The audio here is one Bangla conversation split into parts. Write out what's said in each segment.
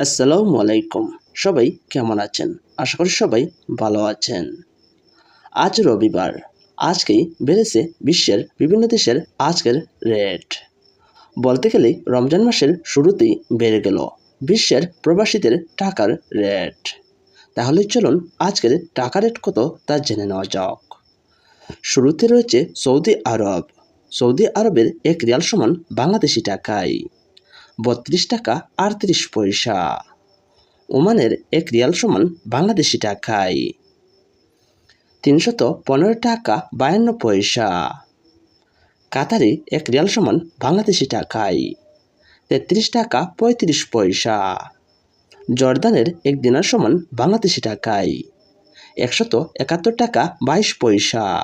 আসসালামু আলাইকুম। সবাই কেমন আছেন? আশা করি সবাই ভালো আছেন। আজ রবিবার। আজকেই বেড়েছে বিশ্বের বিভিন্ন দেশের আজকের রেট। বলতে গেলে রমজান মাসের শুরুতেই বেড়ে গেল বিশ্বের প্রবাসীদের টাকার রেট। তাহলে চলুন আজকের টাকা রেট কত তা জেনে নেওয়া যাক। শুরুতে রয়েছে সৌদি আরব। সৌদি আরবের এক রিয়াল সমান বাংলাদেশি টাকায়। বত্রিশ টাকা আটত্রিশ পয়সা। ওমানের এক রিয়াল সমান বাংলাদেশি টাকায়। তিনশত পনেরো টাকা বায়ান্ন পয়সা। কাতারে এক রিয়াল সমান বাংলাদেশি টাকায়। তেত্রিশ টাকা পঁয়ত্রিশ পয়সা। জর্দানের এক দিনার সমান বাংলাদেশি টাকায়। একশত একাত্তর টাকা বাইশ পয়সা।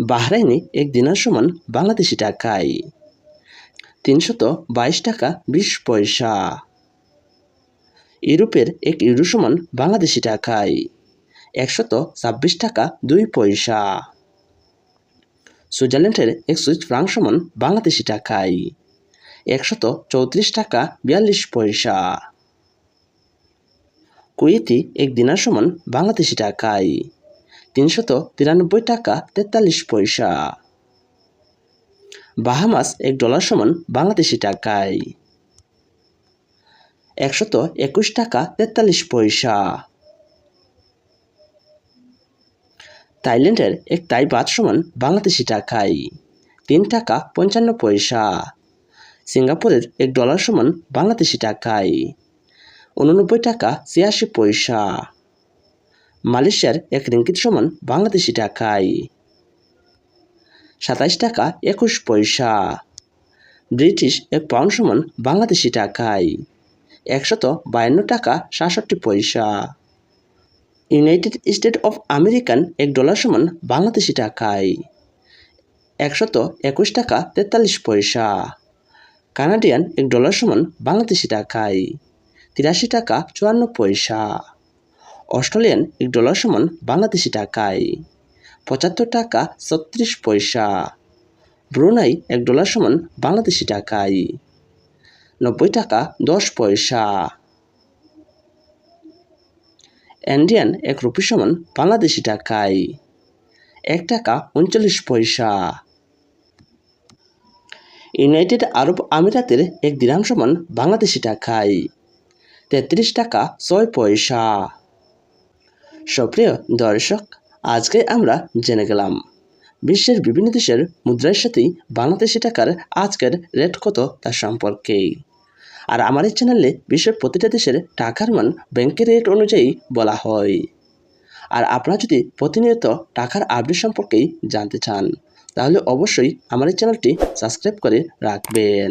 বাহরাইনে এক দিনার সমান বাংলাদেশি টাকায়। তিনশত বাইশ টাকা বিশ পয়সা। ইউরোপের এক ইউরো সমান বাংলাদেশি টাকায় একশত ছাব্বিশ টাকা দুই পয়সা। সুইজারল্যান্ডের এক সুইচ ফ্রাঙ্ক সমান বাংলাদেশি টাকায় একশত চৌত্রিশ টাকা বিয়াল্লিশ পয়সা। কুয়েতি এক দিনার সমান বাংলাদেশি টাকায় তিনশত তিরানব্বই টাকা তেতাল্লিশ পয়সা। বাহামাস এক ডলার সমান বাংলাদেশি টাকায়। একশত একুশ টাকা তেতাল্লিশ পয়সা। থাইল্যান্ডের এক তাই বাদ সমান বাংলাদেশি টাকায়। তিন টাকা পঞ্চান্ন পয়সা। সিঙ্গাপুরের এক ডলার সমান বাংলাদেশি টাকায়। উননব্বই টাকা ছিয়াশি পয়সা। মালয়েশিয়ার এক রিঙ্কিত সমান বাংলাদেশি টাকায়। সাতাইশ টাকা একুশ পয়সা। ব্রিটিশ এক পাউন্ড সমান বাংলাদেশি টাকায়। একশত বায়ান্ন টাকা সাতষট্টি পয়সা। ইউনাইটেড স্টেট অফ আমেরিকান এক ডলার সমান বাংলাদেশি টাকায়। একশত একুশ টাকা তেতাল্লিশ পয়সা। কানাডিয়ান এক ডলার সমান বাংলাদেশি টাকায়। তিরাশি টাকা চুয়ান্ন পয়সা। অস্ট্রেলিয়ান এক ডলার সমান বাংলাদেশি টাকায়। পঁচাত্তর টাকা ছত্রিশ পয়সা। ব্রুনাই এক ডলার সমান বাংলাদেশি টাকায়। নব্বই টাকা দশ পয়সা। ইন্ডিয়ান এক রুপি সমান বাংলাদেশি টাকায়। এক টাকা উনচল্লিশ পয়সা। ইউনাইটেড আরব আমিরাতের এক দিরাম সমান বাংলাদেশি টাকায়। তেত্রিশ টাকা ছয় পয়সা। সুপ্রিয় দর্শক আজকে আমরা জেনে গেলাম। বিশ্বের বিভিন্ন দেশের মুদ্রার সাথেই বাংলাদেশি টাকার আজকের রেট কত তার সম্পর্কে। আর আমার এই চ্যানেলে বিশ্বের প্রতিটা দেশের টাকার মান ব্যাংকের রেট অনুযায়ী বলা হয়। আর আপনারা যদি প্রতিনিয়ত টাকার আপডেট সম্পর্কেই জানতে চান, তাহলে অবশ্যই আমার এই চ্যানেলটি সাবস্ক্রাইব করে রাখবেন।